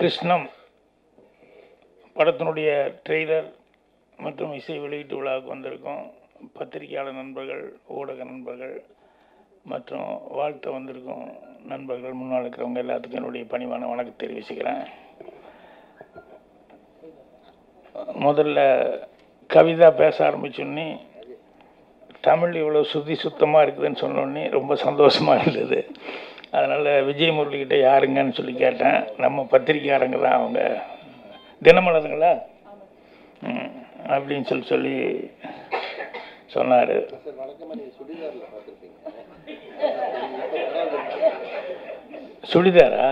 கிருஷ்ணம் படத்தினுடைய ட்ரெய்லர் மற்றும் இசை வெளியீட்டு விழாவுக்கு வந்திருக்கோம். பத்திரிகையாளர் நண்பர்கள் ஊடக நண்பர்கள் மற்றும் வாழ்த்த வந்திருக்கும் நண்பர்கள் முன்னால் இருக்கிறவங்க எல்லாத்துக்கும் என்னுடைய பணிவான வணக்கம் தெரிவிச்சுக்கிறேன். முதல்ல கவிதா பேச ஆரம்பிச்சோன்னே தமிழ் இவ்வளோ சுத்தி சுத்தமாக இருக்குதுன்னு சொன்னோடனே ரொம்ப சந்தோஷமாக இருந்தது. அதனால் விஜய் முரளிக்கிட்ட யாருங்கன்னு சொல்லி கேட்டேன். நம்ம பத்திரிக்கையாரங்க தான் அவங்க. தினமலருங்களா ம் அப்படின்னு சொல்லி சொல்லி சொன்னார். சுடிதாரா?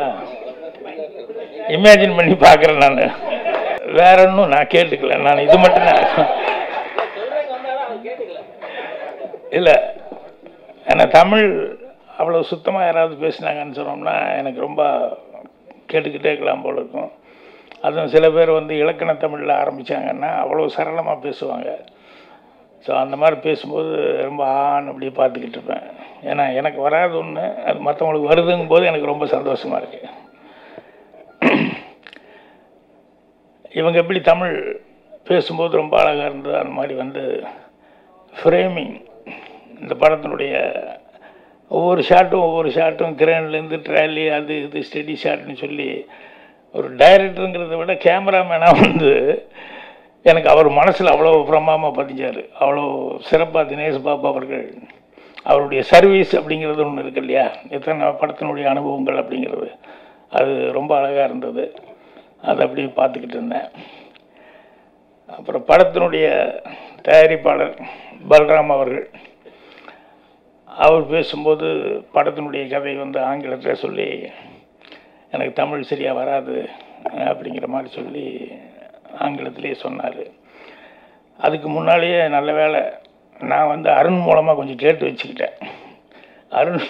இமேஜின் பண்ணி பார்க்குறேன் நான். வேற ஒன்றும் நான் கேட்டுக்கல. நான் இது மட்டும் தான். இல்லை ஏன்னா தமிழ் அவ்வளோ சுத்தமாக யாராவது பேசினாங்கன்னு சொன்னோம்னா எனக்கு ரொம்ப கேட்டுக்கிட்டே இருக்கலாம் போல இருக்கும். அதுவும் சில பேர் வந்து இலக்கண தமிழில் ஆரம்பித்தாங்கன்னா அவ்வளோ சரளமாக பேசுவாங்க. ஸோ அந்த மாதிரி பேசும்போது ரொம்ப ஆண் அப்படியே பார்த்துக்கிட்டு இருப்பேன். ஏன்னா எனக்கு வராது ஒன்று அது மற்றவங்களுக்கு வருதுங்கும் போது எனக்கு ரொம்ப சந்தோஷமாக இருக்குது இவங்க எப்படி தமிழ் பேசும்போது ரொம்ப அழகாக இருந்தது அந்த மாதிரி வந்து ஃப்ரேமிங் இந்த படத்தினுடைய ஒவ்வொரு ஷாட்டும் ஒவ்வொரு ஷாட்டும் கிரேன்லேருந்து ட்ராலி அது இது ஸ்டெடி ஷாட்னு சொல்லி ஒரு டைரக்டருங்கிறத விட கேமராமேனாக வந்து எனக்கு அவர் மனசில் அவ்வளோ பிரமாமல் பதிஞ்சார். அவ்வளோ சிறப்பாக தினேஷ் பாபு அவர்கள் அவருடைய சர்வீஸ் அப்படிங்கிறது ஒன்று இருக்கு இல்லையா? எத்தனை படத்தினுடைய அனுபவங்கள் அப்படிங்கிறது. அது ரொம்ப அழகாக இருந்தது. அதை அப்படியே பார்த்துக்கிட்டு இருந்தேன். அப்புறம் படத்தினுடைய தயாரிப்பாளர் பல்ராம் அவர்கள். அவர் பேசும்போது படத்தினுடைய கதை வந்து ஆங்கிலத்தில் சொல்லி எனக்கு தமிழ் சரியாக வராது அப்படிங்கிற மாதிரி சொல்லி ஆங்கிலத்திலே சொன்னார். அதுக்கு முன்னாலேயே நல்ல வேலை நான் வந்து அருண் மூலமாக கொஞ்சம் கேட்டு வச்சுக்கிட்டேன். அருண்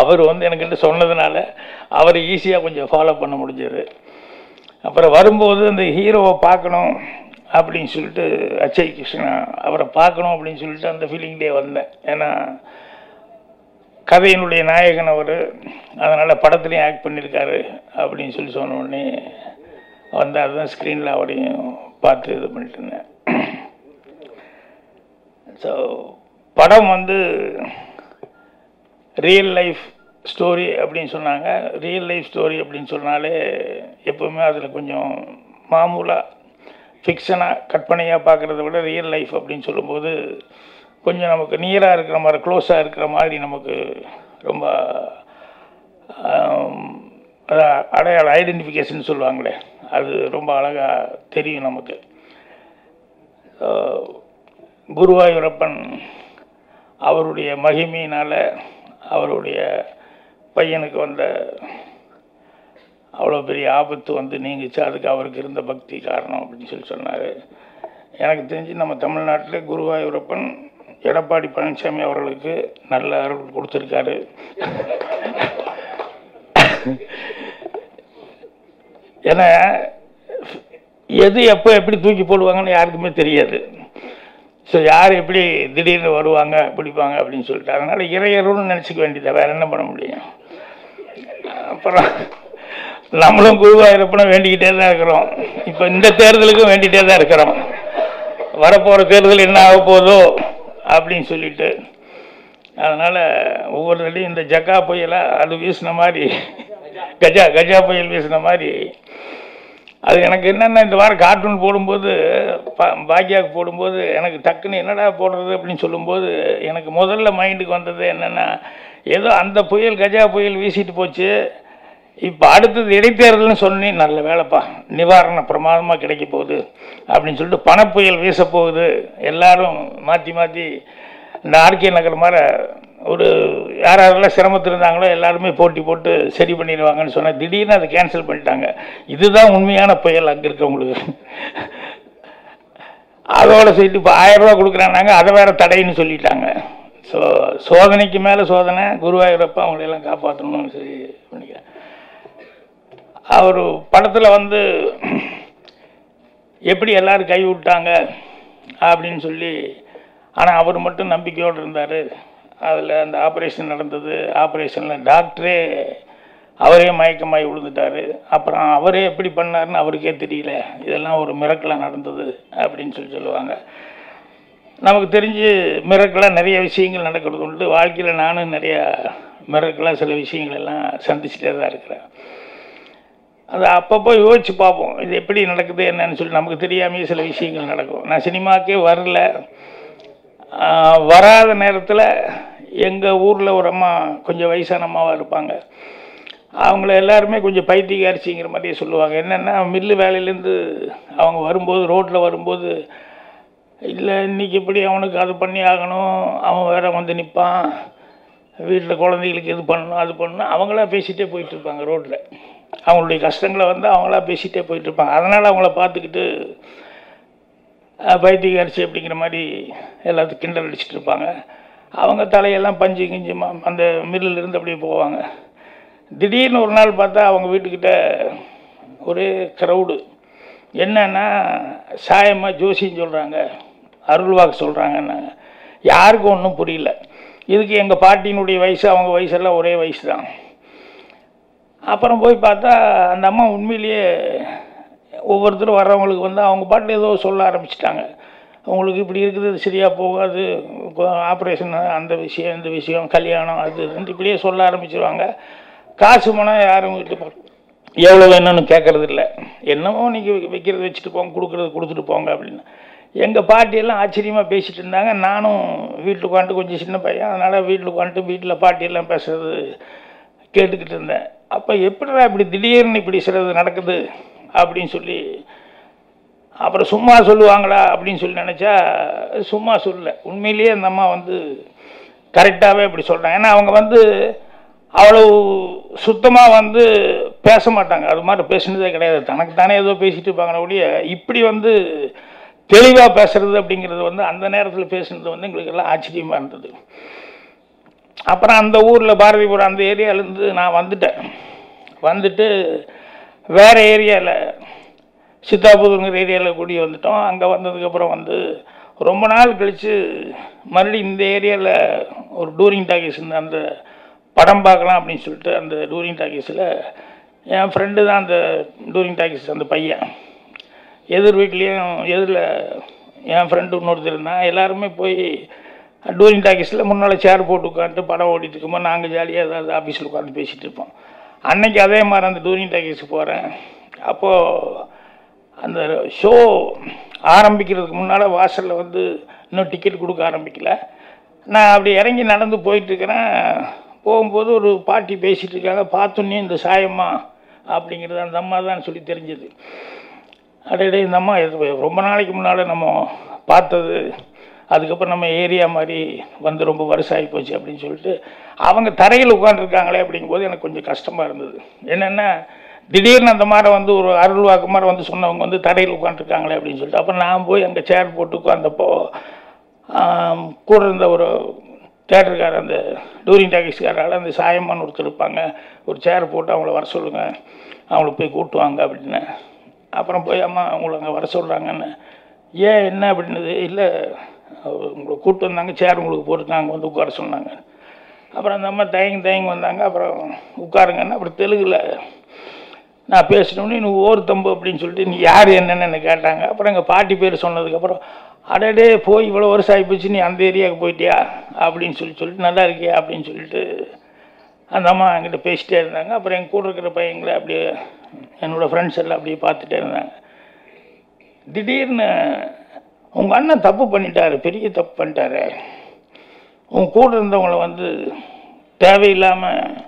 அவர் வந்து எனக்கிட்ட சொன்னதுனால அவர் ஈஸியாக கொஞ்சம் ஃபாலோ பண்ண முடிஞ்சது. அப்புறம் வரும்போது அந்த ஹீரோவை பார்க்கணும். அப்படின்னு சொல்லிட்டு அச்சய் கிருஷ்ணா அவரை பார்க்கணும் அப்படின்னு சொல்லிட்டு அந்த ஃபீலிங்லேயே வந்தேன். ஏன்னா கதையினுடைய நாயகன் அவர் அதனால் படத்துலேயும் ஆக்ட் பண்ணியிருக்காரு அப்படின்னு சொல்லி சொன்ன உடனே வந்து அதுதான் ஸ்க்ரீனில் அவரையும் பார்த்து இது பண்ணிட்டு இருந்தேன். ஸோ படம் வந்து ரியல் லைஃப் ஸ்டோரி அப்படின்னு சொன்னாங்க. ரியல் லைஃப் ஸ்டோரி அப்படின்னு சொன்னாலே எப்போவுமே அதில் கொஞ்சம் மாமூலாக ஃபிக்ஷனாக கற்பனையாக பார்க்குறத விட ரியல் லைஃப் அப்படின்னு சொல்லும்போது கொஞ்சம் நமக்கு நியராக இருக்கிற மாதிரி க்ளோஸாக இருக்கிற மாதிரி நமக்கு ரொம்ப அதான் அடையாளம் ஐடென்டிஃபிகேஷன் சொல்லுவாங்களே அது ரொம்ப அழகாக தெரியும் நமக்கு. குருவாயூரப்பன் அவருடைய மகிமையினால் அவருடைய பையனுக்கு வந்த அவ்வளோ பெரிய ஆபத்து வந்து நீங்கிச்சு. அதுக்கு அவருக்கு இருந்த பக்தி காரணம் அப்படின்னு சொல்லி சொன்னார். எனக்கு தெரிஞ்சு நம்ம தமிழ்நாட்டில் குருவாயூரப்பன் எடப்பாடி பழனிசாமி அவர்களுக்கு நல்ல அருள் கொடுத்துருக்காரு. ஏன்னா எது எப்போ எப்படி தூக்கி போடுவாங்கன்னு யாருக்குமே தெரியாது. ஸோ யார் எப்படி திடீர்னு வருவாங்க பிடிப்பாங்க அப்படின்னு சொல்லிட்டு. அதனால் இறையருள்னு நினச்சிக்க வேண்டியதை வேறு என்ன பண்ண முடியும்? அப்புறம் நம்மளும் குருவாயூரப்பனை வேண்டிக்கிட்டே தான் இருக்கிறோம். இப்போ இந்த தேர்தலுக்கும் வேண்டிகிட்டே தான் இருக்கிறோம். வரப்போகிற தேர்தல் என்ன ஆக போதோ அப்படின்னு சொல்லிட்டு. அதனால் ஒவ்வொரு தடையும் இந்த ஜக்கா புயலாக அது வீசின மாதிரி கஜா கஜா புயல் வீசின மாதிரி. அது எனக்கு என்னென்ன இந்த வாரம் கார்ட்டூன் போடும்போது பா பாக்கியாவுக்கு போடும்போது எனக்கு டக்குன்னு என்னடா போடுறது அப்படின்னு சொல்லும்போது எனக்கு முதல்ல மைண்டுக்கு வந்தது என்னென்னா ஏதோ அந்த புயல் கஜா புயல் வீசிட்டு போச்சு. இப்போ அடுத்தது இடைத்தேர்தல்னு சொன்னி நல்ல வேலைப்பா. நிவாரணம் பிரமாதமாக கிடைக்க போகுது அப்படின்னு சொல்லிட்டு பணப்புயல் வீச போகுது எல்லாரும் மாற்றி மாற்றி இந்த ஆர்கே நகர் மாதிரி ஒரு யார் யாரெல்லாம் சிரமத்தில் இருந்தாங்களோ எல்லாருமே போட்டி போட்டு சரி பண்ணிடுவாங்கன்னு சொன்னால் திடீர்னு அதை கேன்சல் பண்ணிட்டாங்க. இதுதான் உண்மையான புயல் அங்கே இருக்கவங்களுக்கு. அதோட சேர்த்து இப்போ ஆயிரம் கொடுக்குறாங்க அதை வேற தடைன்னு சொல்லிட்டாங்க. ஸோ சோதனைக்கு மேலே சோதனை குருவாயூரப்பா அவங்களையெல்லாம் காப்பாற்றணும்னு சரி பண்ணிக்கிறேன் அவர் படத்தில் வந்து எப்படி எல்லாரும் கை விட்டாங்க அப்படின்னு சொல்லி ஆனால் அவர் மட்டும் நம்பிக்கையோடு இருந்தார். அதில் அந்த ஆப்ரேஷன் நடந்தது. ஆப்ரேஷனில் டாக்டரே அவரே மயக்கமாகி விழுந்துட்டாரு. அப்புறம் அவரே எப்படி பண்ணார்னு அவருக்கே தெரியல. இதெல்லாம் ஒரு மிரக்கலாக நடந்தது அப்படின்னு சொல்லி சொல்லுவாங்க. நமக்கு தெரிஞ்சு மிரக்கலாக நிறைய விஷயங்கள் நடக்கிறது உண்டு. வாழ்க்கையில் நானும் நிறையா மிரக்கலாக சில விஷயங்கள் எல்லாம் சந்திச்சுட்டே தான் இருக்கிறேன். அது அப்பப்போ யோசிச்சு பார்ப்போம். இது எப்படி நடக்குது என்னன்னு சொல்லி நமக்கு தெரியாமையே சில விஷயங்கள் நடக்கும். நான் சினிமாக்கே வரல. வராத நேரத்தில் எங்கள் ஊரில் ஒரு அம்மா கொஞ்சம் வயசான அம்மாவாக இருப்பாங்க. அவங்கள எல்லாருமே கொஞ்சம் பைத்தியக்காரிச்சிங்கிற மாதிரியே சொல்லுவாங்க. என்னென்னா மில்லு வேலையிலேருந்து அவங்க வரும்போது ரோட்டில் வரும்போது இல்லை இன்னைக்கு எப்படி அவனுக்கு அது பண்ணி ஆகணும்? அவன் வேற வந்து நிற்பான் வீட்டில் குழந்தைகளுக்கு இது பண்ணணும் அது பண்ணணும். அவங்களாம் பேசிகிட்டே போயிட்டுருப்பாங்க ரோட்டில் அவங்களுடைய கஷ்டங்களை வந்து அவங்களா பேசிகிட்டே போயிட்டுருப்பாங்க. அதனால் அவங்கள பார்த்துக்கிட்டு அஹ், அப்படிங்கிற மாதிரி எல்லாத்துக்கும் கிண்டல் அடிச்சுட்டு இருப்பாங்க அவங்க தலையெல்லாம் பஞ்சு கிஞ்சுமா அந்த மில்லில் இருந்து அப்படியே போவாங்க. திடீர்னு ஒரு நாள் பார்த்தா அவங்க வீட்டுக்கிட்ட ஒரே க்ரௌடு என்னன்னா சாயமாக ஜோசின்னு சொல்கிறாங்க அருள்வாக்கு சொல்கிறாங்கன்னாங்க யாருக்கும் ஒன்றும் புரியல. இதுக்கு எங்கள் பாட்டியினுடைய வயசு அவங்க வயசெல்லாம் ஒரே வயசு தான் அப்புறம் போய் பார்த்தா அந்த அம்மா உண்மையிலேயே ஒவ்வொருத்தரும் வர்றவங்களுக்கு வந்து அவங்க பாட்டில் ஏதோ சொல்ல ஆரம்பிச்சிட்டாங்க. உங்களுக்கு இப்படி இருக்குது அது சரியாக போகாது. ஆப்ரேஷன் அந்த விஷயம் இந்த விஷயம் கல்யாணம் அது இப்படியே சொல்ல ஆரம்பிச்சிருவாங்க. காசு பணம் யாரும் வீட்டு போ- எவ்வளோ வேணும்னு கேட்குறது இல்லை. என்னமோ நீங்கள் வைக்கிறது வச்சுட்டு போங்க கொடுக்குறது கொடுத்துட்டு போங்க அப்படின்னு. எங்கள் பாட்டியெல்லாம் ஆச்சரியமாக பேசிகிட்டு இருந்தாங்க. நானும் வீட்டில் உட்காந்துட்டு கொஞ்சம் சின்ன பையன். அதனால் வீட்டில் உட்காந்துட்டு வீட்டில் பாட்டியெல்லாம் பேசுறது கேட்டுக்கிட்டு இருந்தேன். அப்போ எப்படிடா இப்படி திடீர்னு இப்படி சிலது நடக்குது அப்படின்னு சொல்லி அப்புறம் சும்மா சொல்லுவாங்களா அப்படின்னு சொல்லி நினச்சா சும்மா சொல்லல. உண்மையிலேயே அந்த அம்மா வந்து கரெக்டாகவே இப்படி சொல்கிறாங்க ஏன்னா அவங்க வந்து அவ்வளவு சுத்தமாக வந்து பேச மாட்டாங்க. அது மாதிரி பேசுனதே கிடையாது. தனக்கு தானே ஏதோ பேசிட்டு இருப்பாங்களே ஒழிய இப்படி வந்து தெளிவாக பேசுறது அப்படிங்கிறது வந்து அந்த நேரத்தில் பேசுனது வந்து எங்களுக்கு எல்லாம் ஆச்சரியமாக இருந்தது. அப்புறம் அந்த ஊரில் பாரதிபுரம் அந்த ஏரியாவிலேருந்து நான் வந்துட்டேன். வந்துட்டு வேறு ஏரியாவில் சித்தாபுதூருங்கிற ஏரியாவில் கூடி வந்துட்டோம். அங்கே வந்ததுக்கப்புறம் வந்து ரொம்ப நாள் கழித்து மறுபடியும் இந்த ஏரியாவில் ஒரு டூரிங் டாக்கீஸ் இருந்த அந்த படம் பார்க்கலாம் அப்படின்னு சொல்லிட்டு அந்த டூரிங் டாக்கீஸில் என் ஃப்ரெண்டு தான் அந்த டூரிங் டாக்கீஸ் அந்த பையன். எதிர் வீட்லேயும் எதிரில் என் ஃப்ரெண்டு இன்னொருத்தர் இருந்தான். எல்லாருமே போய் டூரிங் டாக்கீஸில் முன்னால் சேர் போட்டு உட்காந்துட்டு படம் ஓடிட்டு இருக்கும்போது நாங்கள் ஜாலியாக ஏதாவது ஆஃபீஸில் உட்காந்து பேசிகிட்டு இருப்போம். அன்னைக்கு அதே மாதிரி அந்த டூரிங் டாக்கீஸுக்கு போகிறேன். அப்போது அந்த ஷோ ஆரம்பிக்கிறதுக்கு முன்னால் வாசலில் வந்து இன்னும் டிக்கெட் கொடுக்க ஆரம்பிக்கல. நான் அப்படி இறங்கி நடந்து போயிட்டுருக்கிறேன். போகும்போது ஒரு பாட்டி பேசிகிட்டு இருக்காங்க பார்த்தோன்னே இந்த சாயம்மா அப்படிங்கிறது அந்த அம்மா தான் சொல்லி தெரிஞ்சது. அடையடே இந்த அம்மா இது ரொம்ப நாளைக்கு முன்னால் நம்ம பார்த்தது அதுக்கப்புறம் நம்ம ஏரியா மாதிரி வந்து ரொம்ப வருஷம் ஆகி போச்சு அப்படின்னு சொல்லிட்டு அவங்க தரையில் உட்காந்துருக்காங்களே அப்படிங்கும்போது எனக்கு கொஞ்சம் கஷ்டமாக இருந்தது. என்னென்னா திடீர்னு அந்த மாதிரி வந்து ஒரு அருள் வாக்கு மாதிரி வந்து சொன்னவங்க வந்து தரையில் உட்காந்துருக்காங்களே அப்படின்னு சொல்லிட்டு அப்புறம் நான் போய் அங்கே சேர் போட்டு உட்காந்தப்போ கூட இருந்த ஒரு தேட்டருக்கார அந்த டூரிங் டாக்ஸிக்காரால் அந்த சாயம்மான்னு ஒருத்தர் இருப்பாங்க. ஒரு சேர் போட்டு அவங்கள வர சொல்லுங்கள் அவங்கள போய் கூட்டுவாங்க அப்படின்னு. அப்புறம் போய் அம்மா அவங்கள அங்கே வர சொல்கிறாங்கன்னு ஏன் என்ன? அப்படின்னது இல்லை உங்களை கூப்பிட்டு வந்தாங்க சேர் உங்களுக்கு போட்டுருக்காங்க வந்து உட்கார சொன்னாங்க. அப்புறம் அந்த அம்மா தயங்கி தயங்கி வந்தாங்க அப்புறம் உட்காருங்கன்னு அப்புறம் தெலுங்கில் நான் பேசினோடனே நீ ஓர் தம்பு அப்படின்னு சொல்லிட்டு நீ யார் என்னென்னு கேட்டாங்க. அப்புறம் எங்கள் பாட்டி பேர் சொன்னதுக்கப்புறம் அடடே போய் இவ்வளோ வருஷம் ஆகிப்போச்சு நீ அந்த ஏரியாவுக்கு போயிட்டியா? அப்படின்னு சொல்லி சொல்லிட்டு நல்லா இருக்கியா? அப்படின்னு சொல்லிட்டு அந்த அம்மா என்கிட்ட பேசிட்டே இருந்தாங்க. அப்புறம் எங்கள் கூட இருக்கிற பையங்களை அப்படியே என்னோடய ஃப்ரெண்ட்ஸ் எல்லாம் அப்படியே பார்த்துட்டே இருந்தாங்க. திடீர்னு உங்கள் அண்ணன் தப்பு பண்ணிட்டாரு பெரிய தப்பு பண்ணிட்டாரு. உன் கூட இருந்தவங்களை வந்து தேவையில்லாமல்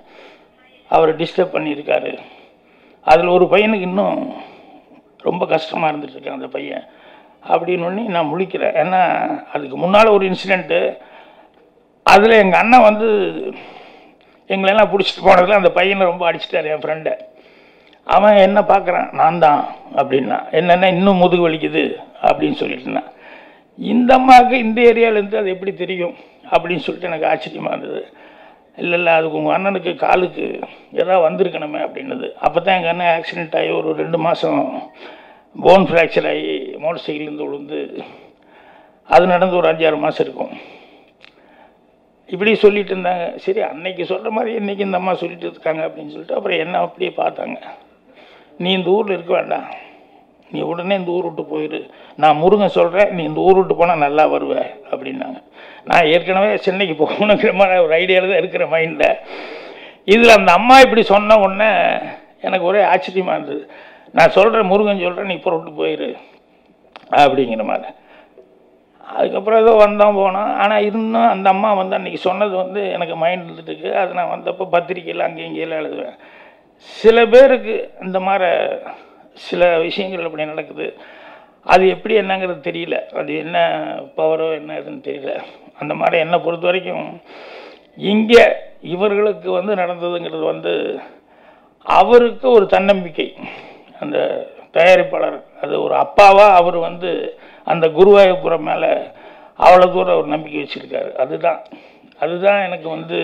அவரை டிஸ்டர்ப் பண்ணியிருக்காரு. அதில் ஒரு பையனுக்கு இன்னும் ரொம்ப கஷ்டமாக இருந்துட்டு அந்த பையன். அப்படின்னு நான் முழிக்கிறேன். ஏன்னா அதுக்கு முன்னால் ஒரு இன்சிடெண்ட்டு அதில் எங்கள் அண்ணன் வந்து எங்களெல்லாம் பிடிச்சிட்டு போனதில் அந்த பையனை ரொம்ப அடிச்சிட்டாரு என் ஃப்ரெண்டை அவன் என்ன பார்க்குறான் நான் தான் அப்படின்னா. என்னென்ன இன்னும் முதுகு வலிக்குது அப்படின்னு சொல்லிட்டுனா இந்த அம்மாவுக்கு இந்த ஏரியாவிலேருந்து அது எப்படி தெரியும்? அப்படின்னு சொல்லிட்டு எனக்கு ஆச்சரியமாக இருந்தது. இல்லை இல்லை அதுக்கு உங்கள் அண்ணனுக்கு காலுக்கு எதாவது வந்திருக்கணுமே அப்படின்னது. அப்போ தான் எங்கள் அண்ணன் ஆக்சிடென்ட் ஆகி ஒரு ரெண்டு மாதம் போன் ஃப்ராக்சர் ஆகி மோட்டர் சைக்கிள்லேருந்து விழுந்து அது நடந்து ஒரு அஞ்சாறு மாதம் இருக்கும். இப்படி சொல்லிட்டு இருந்தாங்க. சரி அன்னைக்கு சொல்கிற மாதிரி இன்றைக்கி இந்த அம்மா சொல்லிட்டு இருக்காங்க அப்படின்னு சொல்லிட்டு அப்புறம் என்ன அப்படியே பார்த்தாங்க. நீ இந்த ஊரில் இருக்க வேண்டாம். நீ உடனே இந்த ஊர் விட்டு போயிரு. நான் முருகன் சொல்கிறேன் நீ இந்த ஊர் விட்டு போனால் நல்லா வருவ அப்படின்னாங்க. நான் ஏற்கனவே சென்னைக்கு போகணுங்கிற மாதிரி ஒரு ஐடியாவில் தான் இருக்கிற மைண்டில் இதில் அந்த அம்மா இப்படி சொன்ன உடனே எனக்கு ஒரே ஆச்சரியமாக இருந்தது. நான் சொல்கிறேன் முருகன் சொல்கிறேன் நீ புறப்பட்டு போயிரு அப்படிங்கிற மாதிரி. அதுக்கப்புறம் ஏதோ வந்தோம் போனோம் ஆனால் இன்னும் அந்த அம்மா வந்து அன்றைக்கி சொன்னது வந்து எனக்கு மைண்ட் இருந்துட்டு அது நான் வந்தப்போ பத்திரிக்கையில் அங்கேயும் இங்கேயெல்லாம் எழுதுவேன். சில பேருக்கு இந்த மாதிரி சில விஷயங்கள் அப்படி நடக்குது. அது எப்படி என்னங்கிறது தெரியல. அது என்ன பவரோ என்ன இதுன்னு தெரியல. அந்த மாதிரி என்னை பொறுத்த வரைக்கும் இங்கே இவர்களுக்கு வந்து நடந்ததுங்கிறது வந்து அவருக்கு ஒரு தன்னம்பிக்கை. அந்த தயாரிப்பாளர் அது ஒரு அப்பாவாக அவர் வந்து அந்த குருவாயூர்புரம் மேலே அவ்வளோ தூரம் ஒரு நம்பிக்கை வச்சுருக்காரு. அதுதான். அதுதான் எனக்கு வந்து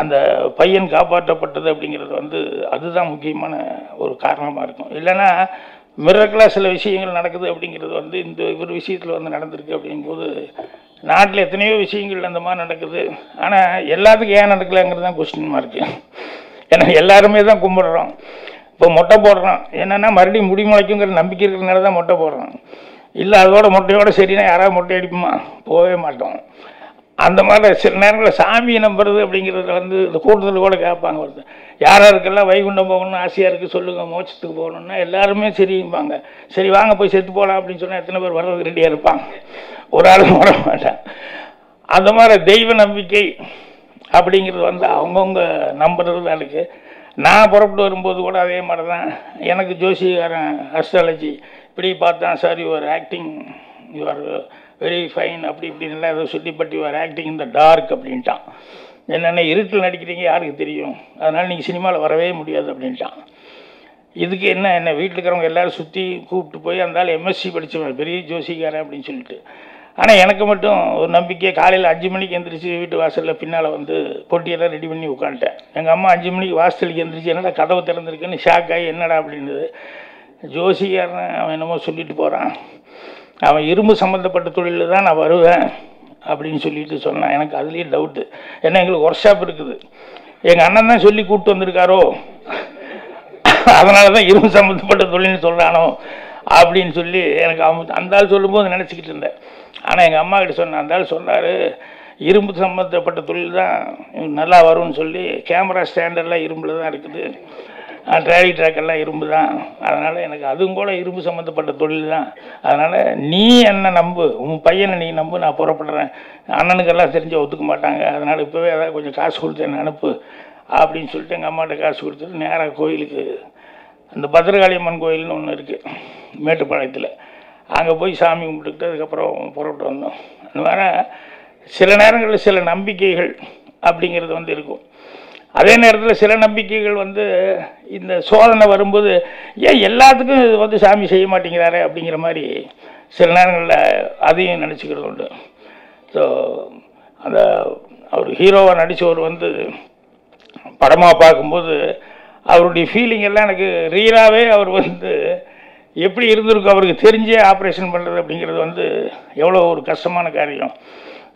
அந்த பையன் காப்பாற்றப்பட்டது அப்படிங்கிறது வந்து அதுதான் முக்கியமான ஒரு காரணமாக இருக்கும். இல்லைன்னா மிரக்கலாக சில விஷயங்கள் நடக்குது அப்படிங்கிறது வந்து இந்த ஒரு விஷயத்தில் வந்து நடந்திருக்கு அப்படிங்கும்போது நாட்டில் எத்தனையோ விஷயங்கள் அந்த மாதிரி நடக்குது. ஆனால் எல்லாத்துக்கும் ஏன் நடக்கலைங்கிறது தான் கொஸ்டின் மார்க்கு ஏன்னா எல்லாருமே தான் கும்பிடுறோம். இப்போ மொட்டை போடுறோம். என்னென்னா மறுபடியும் முடி முளைக்குங்கிற நம்பிக்கை இருக்கிறதுனால தான் மொட்டை போடுறோம். இல்லை அதோட மொட்டையோட சரினா யாராவது மொட்டை அடிப்புமா போகவே மாட்டோம். அந்த மாதிரி சில நேரங்களில் சாமியை நம்புறது அப்படிங்கிறது வந்து இந்த கூட்டத்தில் கூட கேட்பாங்க ஒருத்தர். யார் யாருக்கெல்லாம் வைகுண்டம் போகணும்னு ஆசையாக இருக்குது சொல்லுங்கள் மோட்சத்துக்கு போகணுன்னா எல்லாருமே சரிம்பாங்க. சரி வாங்க போய் செத்து போகலாம் அப்படின்னு சொன்னால் எத்தனை பேர் வர்றதுக்கு ரெடியாக இருப்பாங்க. ஒரு ஆளும் வர மாட்டான். அந்த மாதிரி தெய்வ நம்பிக்கை அப்படிங்கிறது வந்து அவங்கவுங்க நம்புறது தான் இருக்குது நான் புறப்பட்டு வரும்போது கூட அதே மாதிரி தான் எனக்கு ஜோசிகாரன் அஸ்ட்ராலஜி இப்படி பார்த்தா sir your acting your very fine அப்படி இப்படின்லாம் ஏதோ சொல்லி பட் யுவர் ஆக்டிங் இந்த டார்க் அப்படின்ட்டான். என்னென்ன இருட்டில் நடிக்கிறீங்க யாருக்கு தெரியும்? அதனால் நீங்கள் சினிமாவில் வரவே முடியாது அப்படின்ட்டான். இதுக்கு என்ன என்ன வீட்டில் இருக்கிறவங்க எல்லோரும் சுற்றி கூப்பிட்டு போய் அந்த ஆள் எம்எஸ்சி படித்தவன் பெரிய ஜோசிக்காரன் அப்படின்னு சொல்லிட்டு. ஆனால் எனக்கு மட்டும் ஒரு நம்பிக்கை காலையில் அஞ்சு மணிக்கு எந்திரிச்சு வீட்டு வாசலில் பின்னால் வந்து பொட்டியெல்லாம் ரெடி பண்ணி உட்காந்துட்டேன். எங்கள் அம்மா அஞ்சு மணிக்கு வாசலுக்கு எந்திரிச்சு என்னடா கதவு திறந்துருக்குன்னு ஷாக் ஆகி என்னடா அப்படின்னுது. ஜோசிகாரன் அவன் என்னமோ சொல்லிட்டு போகிறான் அவன் இரும்பு சம்மந்தப்பட்ட தொழிலில் தான் நான் வருவேன் அப்படின்னு சொல்லிட்டு சொன்னான். எனக்கு அதுலேயே டவுட்டு ஏன்னா எங்களுக்கு ஒர்க் ஷாப் இருக்குது. எங்கள் அண்ணன் தான் சொல்லி கூப்பிட்டு வந்திருக்காரோ? அதனால தான் இரும்பு சம்மந்தப்பட்ட தொழில்னு சொல்கிறானோ அப்படின்னு சொல்லி எனக்கு அவன் அந்த ஆள் சொல்லும்போது நினச்சிக்கிட்டு இருந்தேன். ஆனால் எங்கள் அம்மா கிட்ட சொன்னேன். அந்த ஆள் சொன்னார் இரும்பு சம்மந்தப்பட்ட தொழில் தான் நல்லா வரும்னு சொல்லி கேமரா ஸ்டாண்டர்ட்லாம் இரும்பில் தான் இருக்குது. ட்ராலி ட்ராக்கெல்லாம் இரும்பு தான். அதனால் எனக்கு அதுவும் கூட இரும்பு சம்மந்தப்பட்ட தொழில் தான். அதனால் நீ என்ன நம்பு உன் பையனை நீ நம்பு நான் புறப்படுறேன். அண்ணனுக்கெல்லாம் தெரிஞ்சு ஒத்துக்க மாட்டாங்க. அதனால் இப்போவே ஏதாவது கொஞ்சம் காசு கொடுத்து என்ன அனுப்பு அப்படின்னு சொல்லிட்டு எங்கள் அம்மாட்ட காசு கொடுத்துட்டு நேராக கோயிலுக்கு அந்த பத்திரகாளியம்மன் கோயில்னு ஒன்று இருக்குது மேட்டுப்பாளையத்தில். அங்கே போய் சாமி கும்பிட்டுக்கிட்டு அதுக்கப்புறம் புறப்பட்டு வந்தோம். அந்த மாதிரி சில நேரங்களில் சில நம்பிக்கைகள் அப்படிங்கிறது வந்து இருக்கும். அதே நேரத்தில் சில நம்பிக்கைகள் வந்து இந்த சோதனை வரும்போது ஏன் எல்லாத்துக்கும் இது வந்து சாமி செய்ய மாட்டேங்கிறாரே அப்படிங்கிற மாதிரி சில நேரங்களில் அதையும் நினச்சிக்கிறது உண்டு. ஸோ அந்த அவர் ஹீரோவாக நடித்தவர் வந்து படமாக பார்க்கும்போது அவருடைய ஃபீலிங் எல்லாம் எனக்கு ரியலாகவே அவர் வந்து எப்படி இருந்திருக்கும் அவருக்கு தெரிஞ்சே ஆப்ரேஷன் பண்ணுறது அப்படிங்கிறது வந்து எவ்வளோ ஒரு கஷ்டமான காரியம்.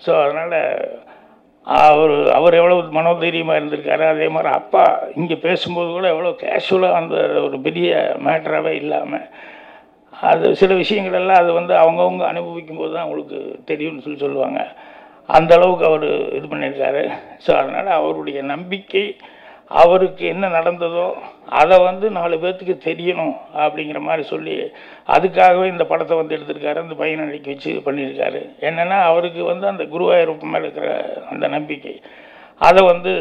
ஸோ அதனால் அவர் அவர் எவ்வளோ மனோதைரியமாக இருந்திருக்காரு. அதே மாதிரி அப்பா இங்கே பேசும்போது கூட எவ்வளோ கேஷுவலாக அந்த ஒரு பெரிய மேட்டராகவே இல்லாமல் அது சில விஷயங்கள் எல்லாம் அது வந்து அவங்கவுங்க அனுபவிக்கும் போது தான் அவங்களுக்கு தெரியும்னு சொல்லி சொல்லுவாங்க. அந்த அளவுக்கு அவர் இது பண்ணியிருக்காரு. ஸோ அதனால் அவருடைய நம்பிக்கை அவருக்கு என்ன நடந்ததோ அதை வந்து நாலு பேர்த்துக்கு தெரியணும் அப்படிங்கிற மாதிரி சொல்லி அதுக்காகவே இந்த படத்தை வந்து எடுத்திருக்காரு அந்த பையனை நடிக்க வச்சு பண்ணியிருக்காரு. என்னென்னா அவருக்கு வந்து அந்த குருவாயூரப்ப மேலே இருக்கிற அந்த நம்பிக்கை. அதை வந்து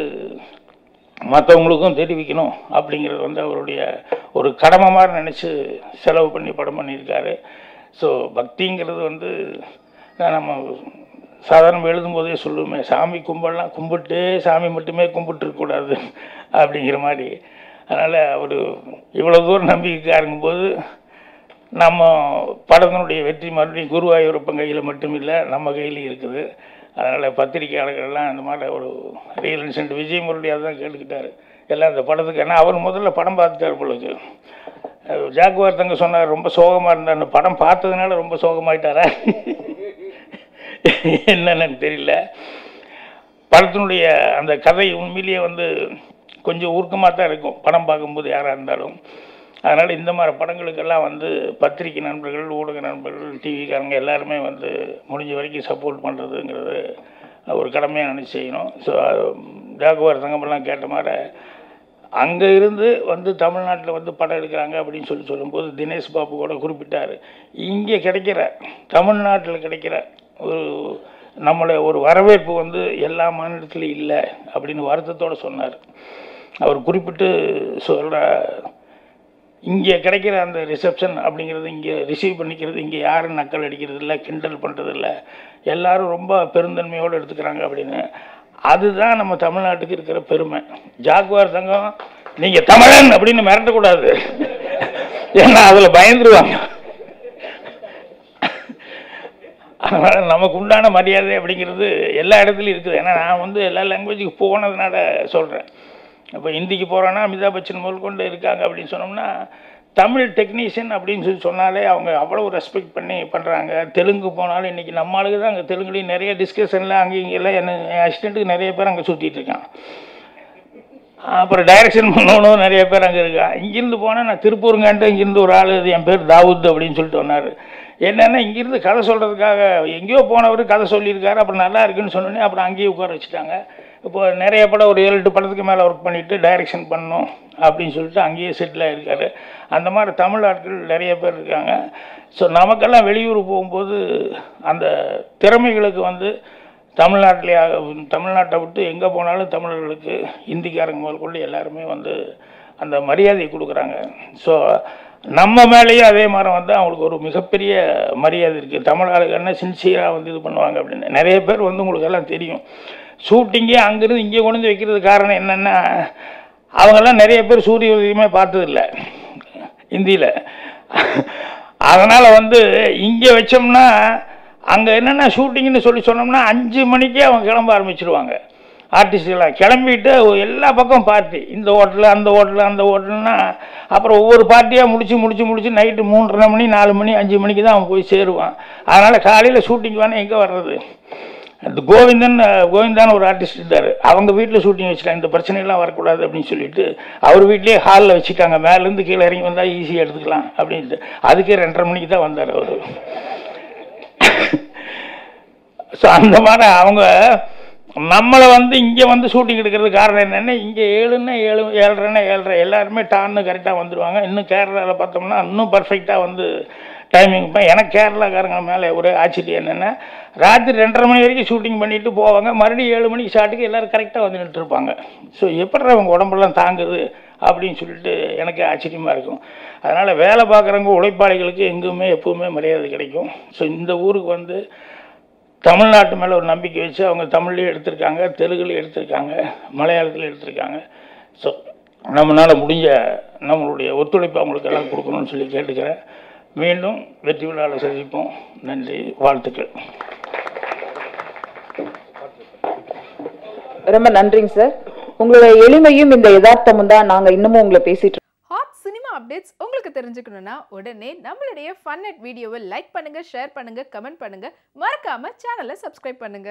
மற்றவங்களுக்கும் தெரிவிக்கணும் அப்படிங்கிறது வந்து அவருடைய ஒரு கடமை மாதிரி நினச்சி செலவு பண்ணி படம் பண்ணியிருக்காரு. ஸோ பக்திங்கிறது வந்து நம்ம சாதாரண எழுதும்போதே சொல்லுவோமே சாமி கும்பிடலாம் கும்பிட்டு சாமி மட்டுமே கும்பிட்டுருக்கூடாது அப்படிங்கிற மாதிரி. அதனால் அவர் இவ்வளோ தூரம் நம்பிக்கைக்காக இருக்கும்போது நம்ம படத்தினுடைய வெற்றி மறுபடியும் குருவாயூரப்பன் கையில் மட்டும் இல்லை நம்ம கையிலையும் இருக்குது. அதனால் பத்திரிக்கையாளர்கள்லாம் அந்த மாதிரி ஒரு ரியல் இன்சென்ட் விஜய் முரளி தான் கேட்டுக்கிட்டார். எல்லாம் இந்த படத்துக்கு ஏன்னா அவர் முதல்ல படம் பார்த்துட்டார் பொழுது ஜாக்குவார் தங்க சொன்னார் ரொம்ப சோகமாக இருந்தார் படம் பார்த்ததுனால ரொம்ப சோகமாயிட்டாரா? என்னென்னு தெரியல. படத்தினுடைய அந்த கதை உண்மையிலேயே வந்து கொஞ்சம் உருக்கமாக தான் இருக்கும். படம் பார்க்கும்போது யாராக இருந்தாலும். அதனால் இந்த மாதிரி படங்களுக்கெல்லாம் வந்து பத்திரிக்கை நண்பர்கள் ஊடக நண்பர்கள் டிவிக்காரங்க எல்லாருமே வந்து முடிஞ்ச வரைக்கும் சப்போர்ட் பண்ணுறதுங்கிறது ஒரு கடமையாக நினச்சி செய்யணும். ஸோ ஜாகுவார் சங்கமெல்லாம் கேட்ட மாதிரி அங்கே இருந்து வந்து தமிழ்நாட்டில் வந்து படம் எடுக்கிறாங்க அப்படின்னு சொல்லி சொல்லும்போது தினேஷ் பாபு கூட குறிப்பிட்டார். இங்கே கிடைக்கிற தமிழ்நாட்டில் கிடைக்கிற ஒரு நம்மளை ஒரு வரவேற்பு வந்து எல்லா மாநிலத்திலையும் இல்லை அப்படின்னு வருத்தத்தோடு சொன்னார். அவர் குறிப்பிட்டு சொல்கிற இங்கே கிடைக்கிற அந்த ரிசப்ஷன் அப்படிங்கிறது இங்கே ரிசீவ் பண்ணிக்கிறது இங்கே யாரும் நக்கல் அடிக்கிறது இல்லை கிண்டல் பண்ணுறது இல்லை எல்லாரும் ரொம்ப பெருந்தன்மையோடு எடுத்துக்கிறாங்க அப்படின்னு. அதுதான் நம்ம தமிழ்நாட்டுக்கு இருக்கிற பெருமை. ஜாக்குவார் சங்கம் நீங்கள் தமிழன் அப்படின்னு மிரட்டக்கூடாது. ஏன்னா அதில் பயந்துருவாங்க. அதனால் நமக்கு உண்டான மரியாதை அப்படிங்கிறது எல்லா இடத்துலையும் இருக்குது. ஏன்னா நான் வந்து எல்லா லாங்குவேஜுக்கு போனதுனால சொல்கிறேன் இப்போ ஹிந்திக்கு போகிறோன்னா அமிதாப் பச்சன் முதல் கொண்டு இருக்காங்க அப்படின்னு சொன்னோம்னா தமிழ் டெக்னீஷியன் அப்படின்னு சொல்லி சொன்னாலே அவங்க அவ்வளோ ரெஸ்பெக்ட் பண்ணி பண்ணுறாங்க தெலுங்கு போனாலும் இன்றைக்கி நம்ம ஆளுங்க தான் அங்கே தெலுங்குலேயும் நிறைய டிஸ்கஷனில் அங்கே இங்கெல்லாம் என்ன என் அசிஸ்டண்ட்டுக்கு நிறைய பேர் அங்கே சுற்றிட்டு இருக்கான் அப்புறம் டைரக்ஷன் பண்ணணும் நிறைய பேர் அங்கே இருக்கா. இங்கேருந்து போனால் நான் திருப்பூருங்கான்ட்டு இங்கேருந்து ஒரு ஆள் என் பேர் தாவூத் அப்படின்னு சொல்லிட்டு வந்தார். என்னென்னா இங்கேருந்து கதை சொல்கிறதுக்காக எங்கேயோ போனவர் கதை சொல்லியிருக்காரு அப்புறம் நல்லா இருக்குன்னு சொன்னோன்னே அப்புறம் அங்கேயே உட்கார வச்சுட்டாங்க. இப்போ நிறைய படம் ஒரு ஏழு எட்டு படத்துக்கு மேலே ஒர்க் பண்ணிவிட்டு டைரக்ஷன் பண்ணணும் அப்படின்னு சொல்லிட்டு அங்கேயே செட்டில் ஆகிருக்காரு அந்த மாதிரி தமிழ் ஆட்கள் நிறைய பேர் இருக்காங்க. ஸோ நமக்கெல்லாம் வெளியூர் போகும்போது அந்த திறமைகளுக்கு வந்து தமிழ்நாட்டிலேயே தமிழ்நாட்டை விட்டு எங்கே போனாலும் தமிழர்களுக்கு இந்திக்காரங்க முதல்கொண்டு எல்லாருமே வந்து அந்த மரியாதையை கொடுக்குறாங்க. ஸோ நம்ம மேலேயும் அதே மாதிரி வந்து அவங்களுக்கு ஒரு மிகப்பெரிய மரியாதை இருக்குது தமிழ் என்ன சின்சியராக வந்து இது பண்ணுவாங்க அப்படின்னு. நிறைய பேர் வந்து உங்களுக்கு எல்லாம் தெரியும். ஷூட்டிங்கே அங்கேருந்து இங்கே கொண்டு வந்து வைக்கிறது காரணம் என்னென்னா அவங்கெல்லாம் நிறைய பேர் சூரிய உதயமே பார்த்ததில்ல. இந்தியில். அதனால் வந்து இங்கே வச்சோம்னா அங்கே என்னென்ன ஷூட்டிங்னு சொல்லி சொன்னோம்னா அஞ்சு மணிக்கே அவங்க கிளம்ப ஆரம்பிச்சிருவாங்க. ஆர்டிஸ்ட்லாம் கிளம்பிட்டு எல்லா பக்கம் பார்ட்டி இந்த ஹோட்டலில் அந்த ஹோட்டலில் அந்த ஹோட்டல்னா அப்புறம் ஒவ்வொரு பார்ட்டியாக முடிச்சு முடிச்சு முடிச்சு நைட்டு மூன்றரை மணி நாலு மணி அஞ்சு மணிக்கு தான் அவன் போய் சேருவான். அதனால் காலையில் ஷூட்டிங் வேணால் எங்கே வர்றது? அந்த கோவிந்தன் கோவிந்தான்னு ஒரு ஆர்டிஸ்ட் இருந்தார். அவங்க வீட்டில் ஷூட்டிங் வச்சுட்டாங்க. இந்த பிரச்சனையெல்லாம் வரக்கூடாது அப்படின்னு சொல்லிட்டு அவர் வீட்லேயே ஹாலில் வச்சுட்டாங்க. மேலேருந்து கீழே இறங்கி வந்தால் ஈஸியாக எடுத்துக்கலாம் அப்படின்ட்டு. அதுக்கே ரெண்டரை மணிக்கு தான் வந்தார் அவர். ஸோ அந்த மாதிரி அவங்க நம்மளை வந்து இங்கே வந்து ஷூட்டிங் எடுக்கிறது காரணம் என்னென்னா இங்கே ஏழுன்னா ஏழு ஏழரைன்னா ஏழரை. எல்லாருமே டான்னு கரெக்டாக வந்துடுவாங்க இன்னும் கேரளாவில் பார்த்தோம்னா இன்னும் பர்ஃபெக்டாக வந்து டைமிங் இப்போ எனக்கு கேரளாக்காரங்க மேலே ஒரு ஆச்சரியம் என்னென்னா ராத்திரி ரெண்டரை மணி வரைக்கும் ஷூட்டிங் பண்ணிட்டு போவாங்க. மறுபடியும் ஏழு மணிக்கு ஷாட்டுக்கு எல்லோரும் கரெக்டாக வந்து நின்றுருப்பாங்க ஸோ எப்படி அவங்க உடம்பெல்லாம் தாங்குது? அப்படின்னு சொல்லிட்டு எனக்கு ஆச்சரியமாக இருக்கும். அதனால் வேலை பார்க்குறவங்க உழைப்பாளிகளுக்கு எங்குமே எப்பவுமே மரியாதை கிடைக்கும். ஸோ இந்த ஊருக்கு வந்து தமிழ்நாட்டு மேலே ஒரு நம்பிக்கை வச்சு அவங்க தமிழ்லேயும் எடுத்திருக்காங்க தெலுங்குலேயும் எடுத்திருக்காங்க மலையாளத்தில் எடுத்திருக்காங்க. ஸோ நம்மளால் முடிஞ்ச நம்மளுடைய ஒத்துழைப்பு அவங்களுக்கு எல்லாம் கொடுக்கணும்னு சொல்லி கேட்டுக்கிறேன். மீண்டும் வெற்றி விழாவில் சந்திப்போம். நன்றி வாழ்த்துக்கள். ரொம்ப நன்றிங்க சார். உங்களோட எளிமையும் இந்த யதார்த்தமும் தான் நாங்க இன்னமும் உங்களை பேசிட்டு ஹாட் சினிமா அப்டேட்ஸ் உங்களுக்கு தெரிஞ்சுக்கணும்னா உடனே நம்மளுடைய ஃபன் அட் வீடியோவை லைக் பண்ணுங்க ஷேர் பண்ணுங்க கமெண்ட் பண்ணுங்க. மறக்காம சேனலை சப்ஸ்கிரைப் பண்ணுங்க.